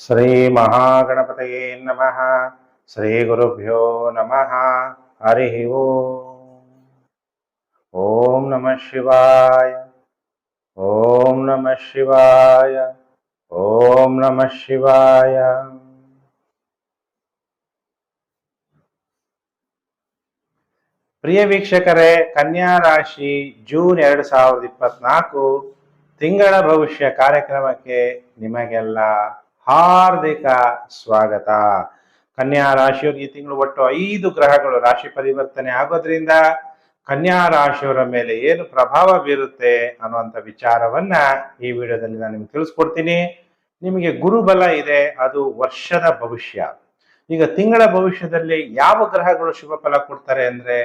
ಶ್ರೀ ಮಹಾಗಣಪತಯೇ ನಮಃ ಶ್ರೀ ಗುರುಭ್ಯೋ ನಮಃ ಹರಿ ಓಂ ಓಂ ನಮಃ ಶಿವಾಯ ಓಂ ನಮಃ ಶಿವಾಯ ಓಂ ನಮಃ ಶಿವಾಯ ಪ್ರಿಯ ವೀಕ್ಷಕರೇ ಕನ್ಯಾ ರಾಶಿ ಜೂನ್ ಎರಡು ಸಾವಿರದ ಇಪ್ಪತ್ನಾಲ್ಕು. ತಿಂಗಳ ಭವಿಷ್ಯ ಕಾರ್ಯಕ್ರಮಕ್ಕೆ ನಿಮಗೆಲ್ಲ ಹಾರ್ದಿಕ ಸ್ವಾಗತ. ಕನ್ಯಾ ರಾಶಿಯವರು ಈ ತಿಂಗಳು ಒಟ್ಟು ಐದು ಗ್ರಹಗಳು ರಾಶಿ ಪರಿವರ್ತನೆ ಆಗೋದ್ರಿಂದ ಕನ್ಯಾ ರಾಶಿಯವರ ಮೇಲೆ ಏನು ಪ್ರಭಾವ ಬೀರುತ್ತೆ ಅನ್ನುವಂಥ ವಿಚಾರವನ್ನ ಈ ವಿಡಿಯೋದಲ್ಲಿ ನಾನು ನಿಮ್ಗೆ ತಿಳಿಸ್ಕೊಡ್ತೀನಿ. ನಿಮಗೆ ಗುರುಬಲ ಇದೆ, ಅದು ವರ್ಷದ ಭವಿಷ್ಯ. ಈಗ ತಿಂಗಳ ಭವಿಷ್ಯದಲ್ಲಿ ಯಾವ ಗ್ರಹಗಳು ಶುಭ ಫಲ ಕೊಡ್ತಾರೆ ಅಂದ್ರೆ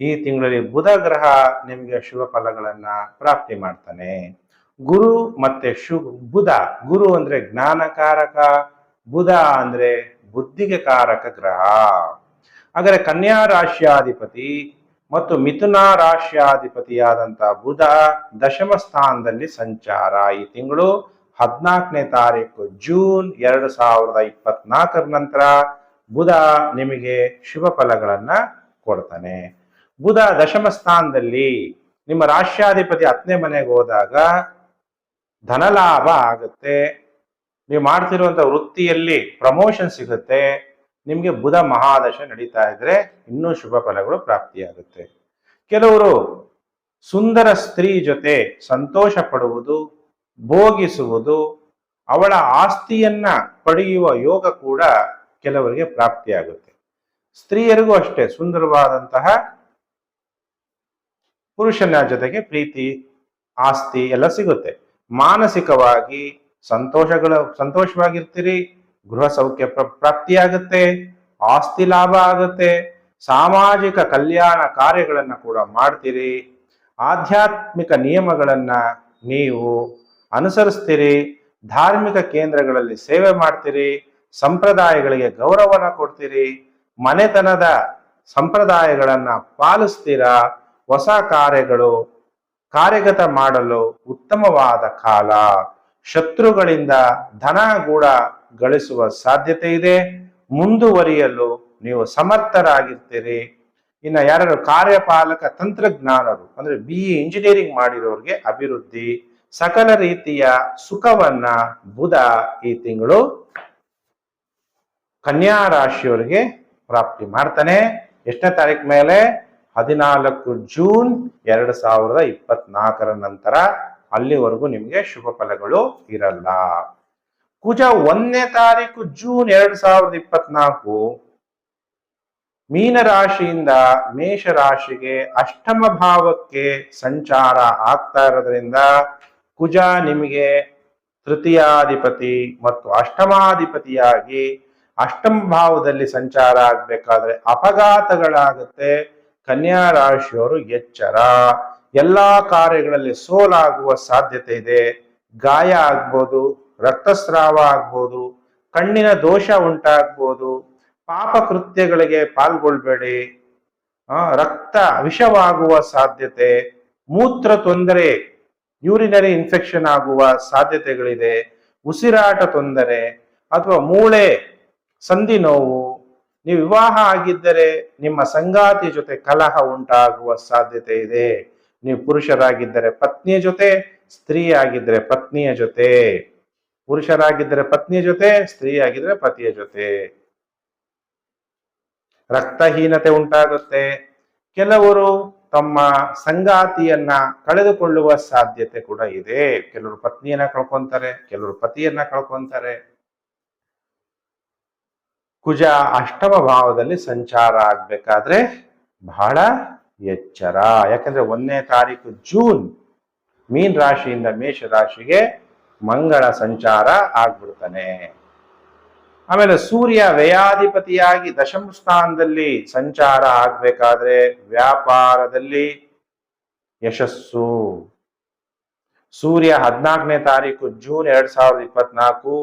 ಈ ತಿಂಗಳಲ್ಲಿ ಬುಧ ಗ್ರಹ ನಿಮಗೆ ಶುಭ ಫಲಗಳನ್ನ ಪ್ರಾಪ್ತಿ ಮಾಡ್ತಾನೆ. ಗುರು ಮತ್ತೆ ಶು, ಬುಧ. ಗುರು ಅಂದ್ರೆ ಜ್ಞಾನಕಾರಕ, ಬುಧ ಅಂದ್ರೆ ಬುದ್ಧಿಗೆ ಕಾರಕ ಗ್ರಹ. ಆದರೆ ಕನ್ಯಾ ರಾಶಿಯಾಧಿಪತಿ ಮತ್ತು ಮಿಥುನ ರಾಶಿಯಾಧಿಪತಿಯಾದಂತ ಬುಧ ದಶಮ ಸ್ಥಾನದಲ್ಲಿ ಸಂಚಾರ. ಈ ತಿಂಗಳು ಹದಿನಾಲ್ಕನೇ ತಾರೀಕು, ಜೂನ್ ಎರಡು ಸಾವಿರದ ಇಪ್ಪತ್ನಾಲ್ಕರ ನಂತರ ಬುಧ ನಿಮಗೆ ಶುಭ ಫಲಗಳನ್ನ ಕೊಡ್ತಾನೆ. ಬುಧ ದಶಮ ಸ್ಥಾನದಲ್ಲಿ ನಿಮ್ಮ ರಾಷ್ಟ್ರಾಧಿಪತಿ ಹತ್ತನೇ ಮನೆಗೆ ಹೋದಾಗ ಧನಲಾಭ ಆಗುತ್ತೆ. ನೀವು ಮಾಡ್ತಿರುವಂತ ವೃತ್ತಿಯಲ್ಲಿ ಪ್ರಮೋಷನ್ ಸಿಗುತ್ತೆ. ನಿಮಗೆ ಬುಧ ಮಹಾದಶ ನಡೀತಾ ಇದ್ರೆ ಇನ್ನೂ ಶುಭ ಫಲಗಳು ಪ್ರಾಪ್ತಿಯಾಗುತ್ತೆ. ಕೆಲವರು ಸುಂದರ ಸ್ತ್ರೀ ಜೊತೆ ಸಂತೋಷ ಪಡುವುದು ಭೋಗಿಸುವುದು, ಅವಳ ಆಸ್ತಿಯನ್ನ ಪಡೆಯುವ ಯೋಗ ಕೂಡ ಕೆಲವರಿಗೆ ಪ್ರಾಪ್ತಿಯಾಗುತ್ತೆ. ಸ್ತ್ರೀಯರಿಗೂ ಅಷ್ಟೇ ಸುಂದರವಾದಂತಹ ಪುರುಷನ ಜೊತೆಗೆ ಪ್ರೀತಿ, ಆಸ್ತಿ ಎಲ್ಲ ಸಿಗುತ್ತೆ. ಮಾನಸಿಕವಾಗಿ ಸಂತೋಷಗಳ, ಸಂತೋಷವಾಗಿರ್ತೀರಿ. ಗೃಹ ಸೌಖ್ಯ ಪ್ರ- ಪ್ರಾಪ್ತಿಯಾಗುತ್ತೆ. ಆಸ್ತಿ ಲಾಭ ಆಗುತ್ತೆ. ಸಾಮಾಜಿಕ ಕಲ್ಯಾಣ ಕಾರ್ಯಗಳನ್ನು ಕೂಡ ಮಾಡ್ತೀರಿ. ಆಧ್ಯಾತ್ಮಿಕ ನಿಯಮಗಳನ್ನ ನೀವು ಅನುಸರಿಸ್ತೀರಿ. ಧಾರ್ಮಿಕ ಕೇಂದ್ರಗಳಲ್ಲಿ ಸೇವೆ ಮಾಡ್ತೀರಿ. ಸಂಪ್ರದಾಯಗಳಿಗೆ ಗೌರವನ ಕೊಡ್ತೀರಿ. ಮನೆತನದ ಸಂಪ್ರದಾಯಗಳನ್ನ ಪಾಲಿಸ್ತೀರಾ. ಹೊಸ ಕಾರ್ಯಗಳು ಕಾರ್ಯಗತ ಮಾಡಲು ಉತ್ತಮವಾದ ಕಾಲ. ಶತ್ರುಗಳಿಂದ ಧನ ಕೂಡ ಗಳಿಸುವ ಸಾಧ್ಯತೆ ಇದೆ. ಮುಂದುವರಿಯಲು ನೀವು ಸಮರ್ಥರಾಗಿರ್ತೀರಿ. ಇನ್ನು ಯಾರು ಕಾರ್ಯಪಾಲಕ, ತಂತ್ರಜ್ಞಾನರು, ಅಂದ್ರೆ ಬಿ ಇ ಇಂಜಿನಿಯರಿಂಗ್ ಮಾಡಿರೋರಿಗೆ ಅಭಿವೃದ್ಧಿ. ಸಕಲ ರೀತಿಯ ಸುಖವನ್ನ ಬುಧ ಈ ತಿಂಗಳು ಕನ್ಯಾ ರಾಶಿಯವರಿಗೆ ಪ್ರಾಪ್ತಿ ಮಾಡ್ತಾನೆ. ಎಷ್ಟನೇ ತಾರೀಕು ಮೇಲೆ? ಹದಿನಾಲ್ಕು ಜೂನ್ ಎರಡು ಸಾವಿರದ ಇಪ್ಪತ್ನಾಲ್ಕರ ನಂತರ ಅಲ್ಲಿವರೆಗೂ ನಿಮಗೆ ಶುಭ ಫಲಗಳು ಇರಲ್ಲ. ಕುಜ ಒಂದನೇ ತಾರೀಕು ಜೂನ್ ಎರಡು ಸಾವಿರದ ಇಪ್ಪತ್ನಾಲ್ಕು ಮೀನ ರಾಶಿಯಿಂದ ಮೇಷ ರಾಶಿಗೆ ಅಷ್ಟಮ ಭಾವಕ್ಕೆ ಸಂಚಾರ ಆಗ್ತಾ ಇರೋದ್ರಿಂದ ಕುಜ ನಿಮಗೆ ತೃತೀಯಾಧಿಪತಿ ಮತ್ತು ಅಷ್ಟಮಾಧಿಪತಿಯಾಗಿ ಅಷ್ಟಮ ಭಾವದಲ್ಲಿ ಸಂಚಾರ ಆಗ್ಬೇಕಾದ್ರೆ ಅಪಘಾತಗಳಾಗುತ್ತೆ. ಕನ್ಯಾ ರಾಶಿಯವರು ಎಚ್ಚರ. ಎಲ್ಲಾ ಕಾರ್ಯಗಳಲ್ಲಿ ಸೋಲಾಗುವ ಸಾಧ್ಯತೆ ಇದೆ. ಗಾಯ ಆಗ್ಬೋದು ರಕ್ತಸ್ರಾವ ಆಗ್ಬೋದು ಕಣ್ಣಿನ ದೋಷ ಉಂಟಾಗ್ಬೋದು ಪಾಪ ಕೃತ್ಯಗಳಿಗೆ ಪಾಲ್ಗೊಳ್ಬೇಡಿ. ಆ, ರಕ್ತ ವಿಷವಾಗುವ ಸಾಧ್ಯತೆ ಮೂತ್ರ ತೊಂದರೆ ಯೂರಿನರಿ ಇನ್ಫೆಕ್ಷನ್ ಆಗುವ ಸಾಧ್ಯತೆಗಳಿದೆ. ಉಸಿರಾಟ ತೊಂದರೆ ಅಥವಾ ಮೂಳೆ ಸಂಧಿ ನೋವು ನೀವು ವಿವಾಹ ಆಗಿದ್ದರೆ ನಿಮ್ಮ ಸಂಗಾತಿ ಜೊತೆ ಕಲಹ ಉಂಟಾಗುವ ಸಾಧ್ಯತೆ ಇದೆ. ನೀವು ಪುರುಷರಾಗಿದ್ದರೆ ಪತ್ನಿಯ ಜೊತೆ ಸ್ತ್ರೀ ಆಗಿದ್ದರೆ ಪತ್ನಿಯ ಜೊತೆ. ಪುರುಷರಾಗಿದ್ದರೆ ಪತ್ನಿಯ ಜೊತೆ ಸ್ತ್ರೀ ಆಗಿದ್ರೆ ಪತಿಯ ಜೊತೆ. ರಕ್ತಹೀನತೆ ಉಂಟಾಗುತ್ತೆ. ಕೆಲವರು ತಮ್ಮ ಸಂಗಾತಿಯನ್ನ ಕಳೆದುಕೊಳ್ಳುವ ಸಾಧ್ಯತೆ ಕೂಡ ಇದೆ. ಕೆಲವರು ಪತ್ನಿಯನ್ನ ಕಳ್ಕೊಂತಾರೆ, ಕೆಲವರು ಪತಿಯನ್ನ ಕಳ್ಕೊಂತಾರೆ. ಕುಜ ಅಷ್ಟಮ ಭಾವದಲ್ಲಿ ಸಂಚಾರ ಆಗ್ಬೇಕಾದ್ರೆ ಬಹಳ ಎಚ್ಚರ. ಯಾಕಂದ್ರೆ ಒಂದನೇ ತಾರೀಕು ಜೂನ್ ಮೀನ್ ರಾಶಿಯಿಂದ ಮೇಷ ರಾಶಿಗೆ ಮಂಗಳ ಸಂಚಾರ ಆಗ್ಬಿಡ್ತಾನೆ. ಆಮೇಲೆ ಸೂರ್ಯ ವ್ಯಯಾಧಿಪತಿಯಾಗಿ ದಶಮ ಸ್ಥಾನದಲ್ಲಿ ಸಂಚಾರ ಆಗ್ಬೇಕಾದ್ರೆ ವ್ಯಾಪಾರದಲ್ಲಿ ಯಶಸ್ಸು. ಸೂರ್ಯ ಹದಿನಾಲ್ಕನೇ ತಾರೀಕು ಜೂನ್ ಎರಡ್ ಸಾವಿರದ ಇಪ್ಪತ್ನಾಲ್ಕು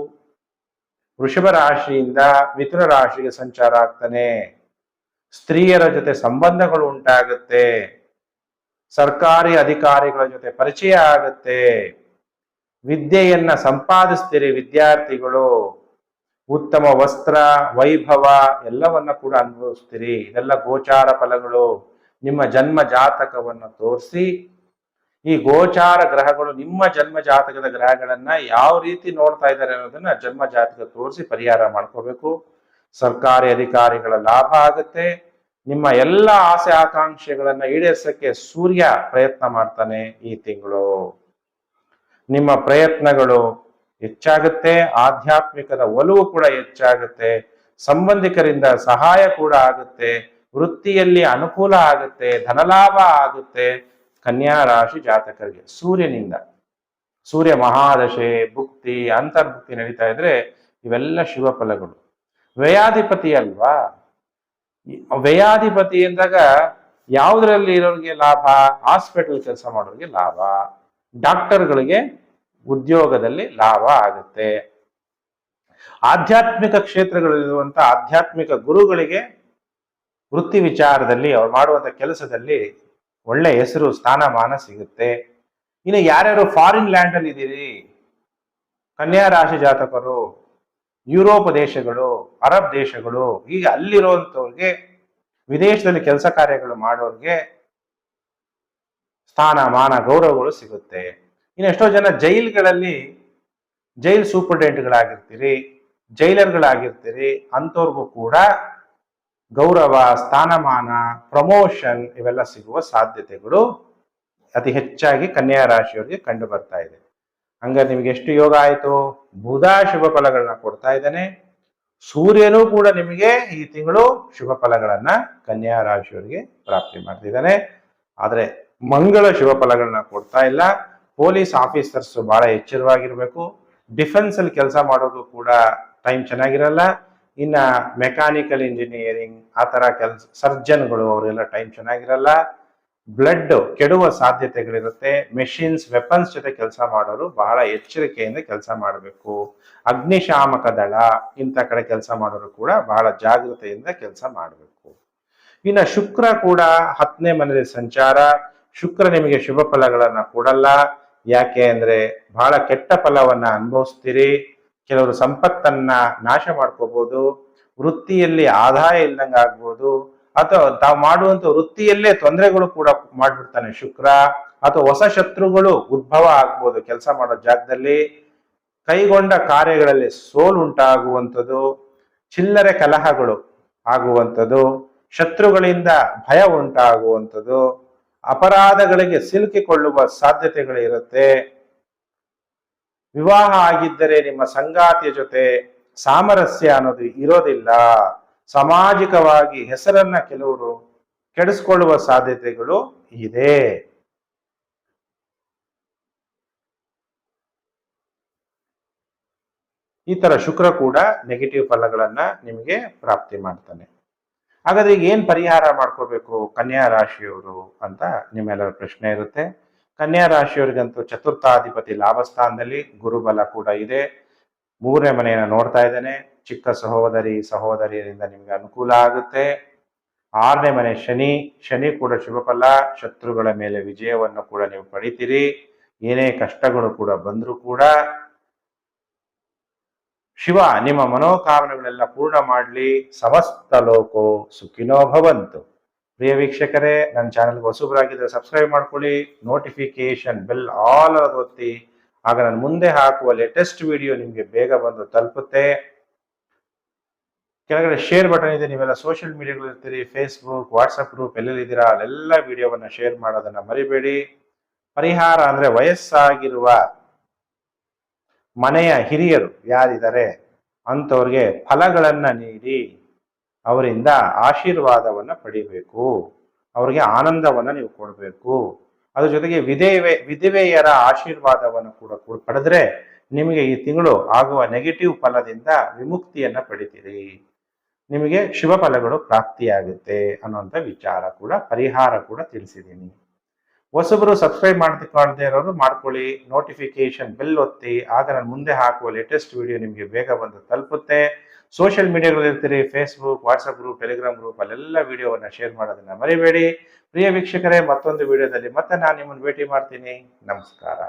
ವೃಷಭ ರಾಶಿಯಿಂದ ಮಿಥುನ ರಾಶಿಗೆ ಸಂಚಾರ ಆಗ್ತಾನೆ. ಸ್ತ್ರೀಯರ ಜೊತೆ ಸಂಬಂಧಗಳು ಉಂಟಾಗುತ್ತೆ. ಸರ್ಕಾರಿ ಅಧಿಕಾರಿಗಳ ಜೊತೆ ಪರಿಚಯ ಆಗುತ್ತೆ. ವಿದ್ಯೆಯನ್ನ ಸಂಪಾದಿಸ್ತೀರಿ ವಿದ್ಯಾರ್ಥಿಗಳು. ಉತ್ತಮ ವಸ್ತ್ರ, ವೈಭವ ಎಲ್ಲವನ್ನ ಕೂಡ ಅನುಭವಿಸ್ತೀರಿ. ಇದೆಲ್ಲ ಗೋಚಾರ ಫಲಗಳು. ನಿಮ್ಮ ಜನ್ಮ ಜಾತಕವನ್ನು ತೋರಿಸಿ ಈ ಗೋಚಾರ ಗ್ರಹಗಳು ನಿಮ್ಮ ಜನ್ಮ ಜಾತಕದ ಗ್ರಹಗಳನ್ನ ಯಾವ ರೀತಿ ನೋಡ್ತಾ ಇದ್ದಾರೆ ಅನ್ನೋದನ್ನ ಜನ್ಮ ಜಾತಕ ತೋರಿಸಿ ಪರಿಹಾರ ಮಾಡ್ಕೋಬೇಕು. ಸರ್ಕಾರಿ ಅಧಿಕಾರಿಗಳ ಲಾಭ ಆಗುತ್ತೆ. ನಿಮ್ಮ ಎಲ್ಲ ಆಸೆ ಆಕಾಂಕ್ಷೆಗಳನ್ನ ಈಡೇರಿಸಕ್ಕೆ ಸೂರ್ಯ ಪ್ರಯತ್ನ ಮಾಡ್ತಾನೆ ಈ ತಿಂಗಳು. ನಿಮ್ಮ ಪ್ರಯತ್ನಗಳು ಹೆಚ್ಚಾಗುತ್ತೆ. ಆಧ್ಯಾತ್ಮಿಕದ ಒಲವು ಕೂಡ ಹೆಚ್ಚಾಗುತ್ತೆ. ಸಂಬಂಧಿಕರಿಂದ ಸಹಾಯ ಕೂಡ ಆಗುತ್ತೆ. ವೃತ್ತಿಯಲ್ಲಿ ಅನುಕೂಲ ಆಗುತ್ತೆ. ಧನಲಾಭ ಆಗುತ್ತೆ. ಕನ್ಯಾ ರಾಶಿ ಜಾತಕರಿಗೆ ಸೂರ್ಯನಿಂದ. ಸೂರ್ಯ ಮಹಾದಶೆ, ಭುಕ್ತಿ, ಅಂತರ್ಭುಕ್ತಿ ನಡೀತಾ ಇದ್ರೆ ಇವೆಲ್ಲ ಶುಭ ಫಲಗಳು. ವ್ಯಯಾಧಿಪತಿ ಅಲ್ವಾ? ವ್ಯಯಾಧಿಪತಿ ಅಂದಾಗ ಯಾವುದರಲ್ಲಿ ಇರೋರಿಗೆ ಲಾಭ? ಹಾಸ್ಪಿಟಲ್ ಕೆಲಸ ಮಾಡೋರಿಗೆ ಲಾಭ. ಡಾಕ್ಟರ್ಗಳಿಗೆ ಉದ್ಯೋಗದಲ್ಲಿ ಲಾಭ ಆಗುತ್ತೆ. ಆಧ್ಯಾತ್ಮಿಕ ಕ್ಷೇತ್ರಗಳಲ್ಲಿರುವಂತ ಆಧ್ಯಾತ್ಮಿಕ ಗುರುಗಳಿಗೆ ವೃತ್ತಿ ವಿಚಾರದಲ್ಲಿ ಅವ್ರು ಮಾಡುವಂತ ಕೆಲಸದಲ್ಲಿ ಒಳ್ಳೆ ಹೆಸರು, ಸ್ಥಾನಮಾನ ಸಿಗುತ್ತೆ. ಇನ್ನು ಯಾರ್ಯಾರು ಫಾರಿನ್ ಲ್ಯಾಂಡ್ ಅಲ್ಲಿ ಇದ್ದೀರಿ? ಕನ್ಯಾ ರಾಶಿ ಜಾತಕರು, ಯುರೋಪ್ ದೇಶಗಳು, ಅರಬ್ ದೇಶಗಳು, ಈಗ ಅಲ್ಲಿರುವಂತವ್ರಿಗೆ ವಿದೇಶದಲ್ಲಿ ಕೆಲಸ ಕಾರ್ಯಗಳು ಮಾಡೋರಿಗೆ ಸ್ಥಾನಮಾನ, ಗೌರವಗಳು ಸಿಗುತ್ತೆ. ಇನ್ನು ಎಷ್ಟೋ ಜನ ಜೈಲ್ಗಳಲ್ಲಿ, ಜೈಲ್ ಸೂಪರ್ಡೆಂಟ್ಗಳಾಗಿರ್ತೀರಿ, ಜೈಲರ್ಗಳಾಗಿರ್ತೀರಿ, ಅಂಥವ್ರಿಗೂ ಕೂಡ ಗೌರವ, ಸ್ಥಾನಮಾನ, ಪ್ರಮೋಷನ್ ಇವೆಲ್ಲ ಸಿಗುವ ಸಾಧ್ಯತೆಗಳು ಅತಿ ಹೆಚ್ಚಾಗಿ ಕನ್ಯಾ ರಾಶಿಯವರಿಗೆ ಕಂಡು ಬರ್ತಾ ಇದೆ. ಹಂಗಾರೆ ನಿಮಗೆ ಎಷ್ಟು ಯೋಗ ಆಯಿತು? ಬುಧ ಶುಭ ಫಲಗಳನ್ನ ಕೊಡ್ತಾ ಇದ್ದಾನೆ. ಸೂರ್ಯನೂ ಕೂಡ ನಿಮಗೆ ಈ ತಿಂಗಳು ಶುಭ ಫಲಗಳನ್ನ ಕನ್ಯಾ ರಾಶಿಯವರಿಗೆ ಪ್ರಾಪ್ತಿ ಮಾಡ್ತಿದ್ದಾನೆ. ಆದರೆ ಮಂಗಳ ಶುಭ ಫಲಗಳನ್ನ ಕೊಡ್ತಾ ಇಲ್ಲ. ಪೊಲೀಸ್ ಆಫೀಸರ್ಸ್ ಬಹಳ ಎಚ್ಚರವಾಗಿರ್ಬೇಕು. ಡಿಫೆನ್ಸ್ ಅಲ್ಲಿ ಕೆಲಸ ಮಾಡೋದು ಕೂಡ ಟೈಮ್ ಚೆನ್ನಾಗಿರಲ್ಲ. ಇನ್ನ ಮೆಕ್ಯಾನಿಕಲ್ ಇಂಜಿನಿಯರಿಂಗ್, ಆ ತರ ಕೆಲಸ, ಸರ್ಜನ್ಗಳು ಅವರೆಲ್ಲ ಟೈಮ್ ಚೆನ್ನಾಗಿರಲ್ಲ. ಬ್ಲಡ್ ಕೆಡುವ ಸಾಧ್ಯತೆಗಳಿರುತ್ತೆ. ಮೆಷಿನ್ಸ್, ವೆಪನ್ಸ್ ಜೊತೆ ಕೆಲಸ ಮಾಡೋರು ಬಹಳ ಎಚ್ಚರಿಕೆಯಿಂದ ಕೆಲಸ ಮಾಡಬೇಕು. ಅಗ್ನಿಶಾಮಕ ದಳ ಇಂಥ ಕಡೆ ಕೆಲಸ ಮಾಡೋರು ಕೂಡ ಬಹಳ ಜಾಗೃತೆಯಿಂದ ಕೆಲಸ ಮಾಡಬೇಕು. ಇನ್ನು ಶುಕ್ರ ಕೂಡ ಹತ್ತನೇ ಮನೆಯಲ್ಲಿ ಸಂಚಾರ. ಶುಕ್ರ ನಿಮಗೆ ಶುಭ ಫಲಗಳನ್ನು ಕೊಡಲ್ಲ. ಯಾಕೆ ಅಂದರೆ ಬಹಳ ಕೆಟ್ಟ ಫಲವನ್ನ ಅನುಭವಿಸ್ತೀರಿ. ಕೆಲವರು ಸಂಪತ್ತನ್ನ ನಾಶ ಮಾಡ್ಕೋಬಹುದು ವೃತ್ತಿಯಲ್ಲಿ ಆದಾಯ ಇಲ್ದಂಗ ಆಗ್ಬೋದು, ಅಥವಾ ತಾವು ಮಾಡುವಂತ ವೃತ್ತಿಯಲ್ಲೇ ತೊಂದರೆಗಳು ಕೂಡ ಮಾಡ್ಬಿಡ್ತಾನೆ ಶುಕ್ರ, ಅಥವಾ ಹೊಸ ಶತ್ರುಗಳು ಉದ್ಭವ ಆಗ್ಬೋದು ಕೆಲಸ ಮಾಡೋ ಜಾಗದಲ್ಲಿ. ಕೈಗೊಂಡ ಕಾರ್ಯಗಳಲ್ಲಿ ಸೋಲು ಉಂಟಾಗುವಂಥದ್ದು, ಚಿಲ್ಲರೆ ಕಲಹಗಳು ಆಗುವಂಥದ್ದು, ಶತ್ರುಗಳಿಂದ ಭಯ ಉಂಟಾಗುವಂಥದ್ದು, ಅಪರಾಧಗಳಿಗೆ ಸಿಲುಕಿಕೊಳ್ಳುವ ಸಾಧ್ಯತೆಗಳು ಇರುತ್ತೆ ವಿವಾಹ ಆಗಿದ್ದರೆ ನಿಮ್ಮ ಸಂಗಾತಿಯ ಜೊತೆ ಸಾಮರಸ್ಯ ಅನ್ನೋದು ಇರೋದಿಲ್ಲ. ಸಾಮಾಜಿಕವಾಗಿ ಹೆಸರನ್ನ ಕೆಲವರು ಕೆಡಿಸ್ಕೊಳ್ಳುವ ಸಾಧ್ಯತೆಗಳು ಇದೆ. ಈ ತರ ಶುಕ್ರ ಕೂಡ ನೆಗೆಟಿವ್ ಫಲಗಳನ್ನ ನಿಮಗೆ ಪ್ರಾಪ್ತಿ ಮಾಡ್ತಾನೆ. ಹಾಗಾದ್ರೆ ಏನ್ ಪರಿಹಾರ ಮಾಡ್ಕೋಬೇಕು ಕನ್ಯಾ ರಾಶಿಯವರು ಅಂತ ನಿಮ್ಮೆಲ್ಲರ ಪ್ರಶ್ನೆ ಇರುತ್ತೆ. ಕನ್ಯಾ ರಾಶಿಯವರಿಗಂತೂ ಚತುರ್ಥಾಧಿಪತಿ ಲಾಭಸ್ಥಾನದಲ್ಲಿ ಗುರುಬಲ ಕೂಡ ಇದೆ. ಮೂರನೇ ಮನೆಯನ್ನ ನೋಡ್ತಾ ಇದ್ದೇನೆ. ಚಿಕ್ಕ ಸಹೋದರಿ ಸಹೋದರಿಯರಿಂದ ನಿಮ್ಗೆ ಅನುಕೂಲ ಆಗುತ್ತೆ. ಆರನೇ ಮನೆ ಶನಿ. ಶನಿ ಕೂಡ ಶುಭ ಫಲ. ಶತ್ರುಗಳ ಮೇಲೆ ವಿಜಯವನ್ನು ಕೂಡ ನೀವು ಪಡಿತೀರಿ. ಏನೇ ಕಷ್ಟಗಳು ಕೂಡ ಬಂದರೂ ಕೂಡ ಶಿವ, ನಿಮ್ಮ ಮನೋಕಾಮನೆಗಳೆಲ್ಲ ಪೂರ್ಣ ಮಾಡಲಿ. ಸಮಸ್ತ ಲೋಕೋ ಸುಖಿನೋ ಭವಂತು. ಪ್ರಿಯ ವೀಕ್ಷಕರೇ, ನನ್ನ ಚಾನಲ್ಗೆ ಹೊಸಬರಾಗಿದ್ದರೆ ಸಬ್ಸ್ಕ್ರೈಬ್ ಮಾಡ್ಕೊಳ್ಳಿ ನೋಟಿಫಿಕೇಶನ್ ಬೆಲ್ ಆಲ್ ಒತ್ತಿ. ಆಗ ನಾನು ಮುಂದೆ ಹಾಕುವ ಲೇಟೆಸ್ಟ್ ವಿಡಿಯೋ ನಿಮಗೆ ಬೇಗ ಬಂದು ತಲುಪುತ್ತೆ. ಕೆಳಗಡೆ ಶೇರ್ ಬಟನ್ ಇದೆ, ನೀವೆಲ್ಲ ಸೋಷಿಯಲ್ ಮೀಡಿಯಾಗಳು ಇರ್ತೀರಿ ಫೇಸ್ಬುಕ್ ವಾಟ್ಸಪ್ ಗ್ರೂಪ್ ಎಲ್ಲೆಲ್ಲಿದ್ದೀರಾ ಅಲ್ಲೆಲ್ಲ ವಿಡಿಯೋವನ್ನು ಶೇರ್ ಮಾಡೋದನ್ನ ಮರಿಬೇಡಿ. ಪರಿಹಾರ ಅಂದ್ರೆ ವಯಸ್ಸಾಗಿರುವ ಮನೆಯ ಹಿರಿಯರು ಯಾರಿದ್ದಾರೆ, ಅಂಥವ್ರಿಗೆ ಫಲಗಳನ್ನು ನೀಡಿ. ಅವರಿಂದ ಆಶೀರ್ವಾದವನ್ನು ಪಡಿಬೇಕು. ಅವರಿಗೆ ಆನಂದವನ್ನು ನೀವು ಕೊಡಬೇಕು. ಅದ್ರ ಜೊತೆಗೆ ವಿಧೇವೆ, ವಿಧವೆಯರ ಆಶೀರ್ವಾದವನ್ನು ಕೂಡ ಪಡೆದ್ರೆ ನಿಮಗೆ ಈ ತಿಂಗಳು ಆಗುವ ನೆಗೆಟಿವ್ ಫಲದಿಂದ ವಿಮುಕ್ತಿಯನ್ನು ಪಡಿತೀರಿ. ನಿಮಗೆ ಶುಭ ಫಲಗಳು ಪ್ರಾಪ್ತಿಯಾಗುತ್ತೆ ಅನ್ನುವಂಥ ವಿಚಾರ ಕೂಡ, ಪರಿಹಾರ ಕೂಡ ತಿಳಿಸಿದ್ದೀನಿ. ಹೊಸಬರು ಸಬ್ಸ್ಕ್ರೈಬ್ ಮಾಡ್ತಿಕೊಳ್ಳದೆ ಇರೋರು ಮಾಡ್ಕೊಳ್ಳಿ. ನೋಟಿಫಿಕೇಶನ್ ಬೆಲ್ ಒತ್ತಿ. ಆಗ ನಾನು ಮುಂದೆ ಹಾಕುವ ಲೇಟೆಸ್ಟ್ ವಿಡಿಯೋ ನಿಮಗೆ ಬೇಗ ಬಂದು ತಲುಪುತ್ತೆ. ಸೋಷಿಯಲ್ ಮೀಡಿಯಾಗಳಲ್ಲಿ ಇರ್ತೀರಿ Facebook WhatsApp group Telegram group ಅಲ್ಲೆಲ್ಲ ವಿಡಿಯೋವನ್ನು ಶೇರ್ ಮಾಡೋದನ್ನ ಮರಿಬೇಡಿ. ಪ್ರಿಯ ವೀಕ್ಷಕರೇ, ಮತ್ತೊಂದು ವಿಡಿಯೋದಲ್ಲಿ ಮತ್ತೆ ನಾನು ನಿಮ್ಮನ್ನು ಭೇಟಿ ಮಾಡ್ತೀನಿ. ನಮಸ್ಕಾರ.